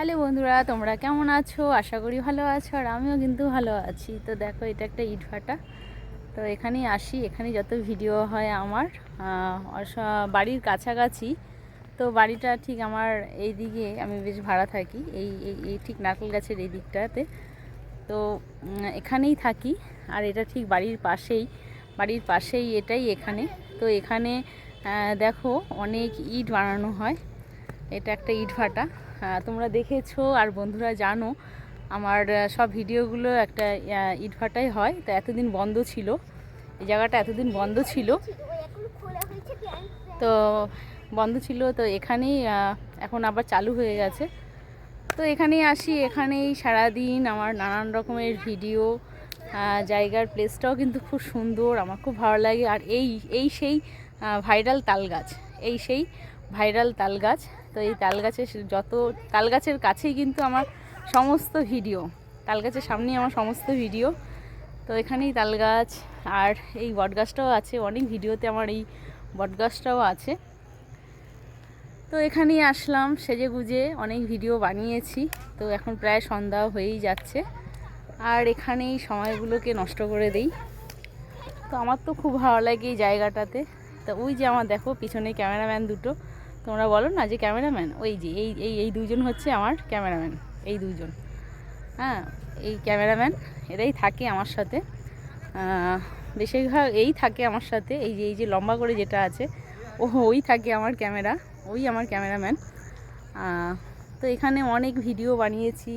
Hello বন্ধুরা, তোমরা কেমন আছো? আশা করি ভালো আছো, আর আমিও কিন্তু ভালো আছি। তো দেখো, এটা একটা ইট ভাটা। তো এখানেই আসি এখানে যত ভিডিও হয় আমার। বাড়ির কাছাকাছি। তো বাড়িটা ঠিক আমার এই দিকে আমি বেশ ভাড়া থাকি, এই, এই- ঠিক নারকেল গাছের এই দিকটাতে। তো এখানেই থাকি, আর এটা ঠিক বাড়ির পাশেই বাড়ির পাশেই এটাই এখানে। তো এখানে দেখো, অনেক ইট বানানো হয়। এটা একটা ইট ভাটা। তোমরা দেখেছ আর বন্ধুরা জানো আমার সব ভিডিওগুলো একটা আহ, ইট ভাটাই হয় তো এতদিন বন্ধ ছিল। এই জায়গাটা এতদিন বন্ধ ছিল। তো বন্ধ ছিল তো এখানেই এখন আবার চালু হয়ে গেছে। তো এখানেই আসি এখানেই সারাদিন আমার নানান রকমের ভিডিও জায়গার প্লেসটাও কিন্তু খুব সুন্দর আমার খুব ভালো লাগে। আর এই এই সেই ভাইরাল তাল গাছ এই সেই ভাইরাল তাল গাছ তো এই তাল গাছের যত তাল গাছের কাছেই কিন্তু আমার সমস্ত ভিডিও। তাল গাছের সামনেই আমার সমস্ত ভিডিও। তো এখানেই তাল গাছ আর এই বট গাছটাও আছে। অনেক ভিডিওতে আমার এই বট গাছটাও আছে। তো এখানেই আসলাম সেজে গুজে অনেক ভিডিও বানিয়েছি। তো এখন প্রায় সন্ধ্যা হয়েই যাচ্ছে। আর এখানেই সময়গুলোকে নষ্ট করে দেই। তো আমার তো খুব ভালো লাগে এই জায়গাটাতে। তো ওই যে আমার, দেখো, পিছনে ক্যামেরাম্যান দুটো। তোমরা বলো না যে ক্যামেরাম্যান? ওই যে, এই এই এই দুজন হচ্ছে আমার ক্যামেরাম্যান, এই দুজন হ্যাঁ এই ক্যামেরাম্যান, এরাই থাকে আমার সাথে। বেশিরভাগ এই থাকে আমার সাথে, এই যে এই যে লম্বা করে যেটা আছে, ও, ওই থাকে আমার ক্যামেরা, ওই আমার ক্যামেরাম্যান। তো এখানে অনেক ভিডিও বানিয়েছি,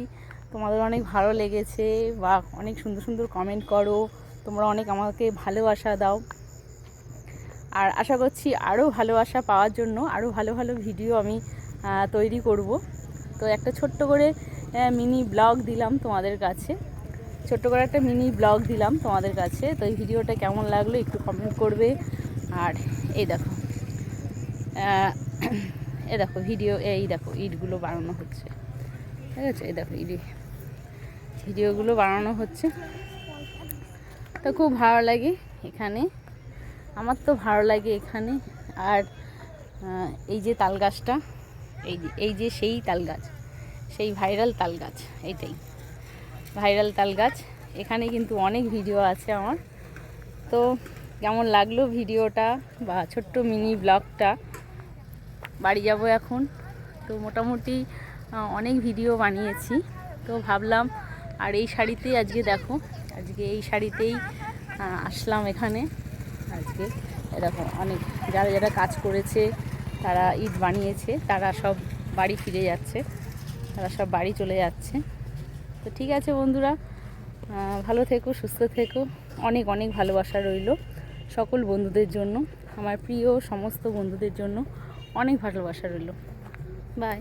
তোমাদের অনেক ভালো লেগেছে, বা অনেক সুন্দর সুন্দর কমেন্ট করো, তোমরা অনেক আমাকে ভালোবাসা দাও। আর আশা করছি আরও ভালোবাসা পাওয়ার জন্য আরও ভালো ভালো ভিডিও আমি তৈরি করব। তো একটা ছোট্ট করে মিনি ব্লগ দিলাম তোমাদের কাছে। ছোট্ট করে একটা মিনি ব্লগ দিলাম তোমাদের কাছে। তো এই ভিডিওটা কেমন লাগল একটু কমেন্ট করবে। আর এই দেখো এ দেখো ভিডিও, এই দেখো ইটগুলো বানানো হচ্ছে। ঠিক আছে, এই দেখো ইডি ভিডিওগুলো বানানো হচ্ছে। তো খুব ভালো লাগে এখানে। আমার তো ভালো লাগে এখানে। আর এই যে তাল গাছটা, এই যে এই যে সেই তাল গাছ, সেই ভাইরাল তাল গাছ এইটাই ভাইরাল তাল গাছ। এখানে কিন্তু অনেক ভিডিও আছে আমার। তো কেমন লাগল ভিডিওটা বা ছোট্ট মিনি ব্লগটা? বাড়ি যাব এখন। তো মোটামুটি অনেক ভিডিও বানিয়েছি। তো ভাবলাম, আর এই শাড়িতেই আজকে দেখো, আজকে এই শাড়িতেই আসলাম এখানে। আজকে। এরকম অনেক যারা যারা কাজ করেছে, তারা ইট বানিয়েছে, তারা সব বাড়ি ফিরে যাচ্ছে, তারা সব বাড়ি চলে যাচ্ছে। তো ঠিক আছে বন্ধুরা ভালো থেকো, সুস্থ থেকো। অনেক অনেক ভালোবাসা রইল সকল বন্ধুদের জন্য, আমার প্রিয় সমস্ত বন্ধুদের জন্য অনেক ভালোবাসা রইল। বাই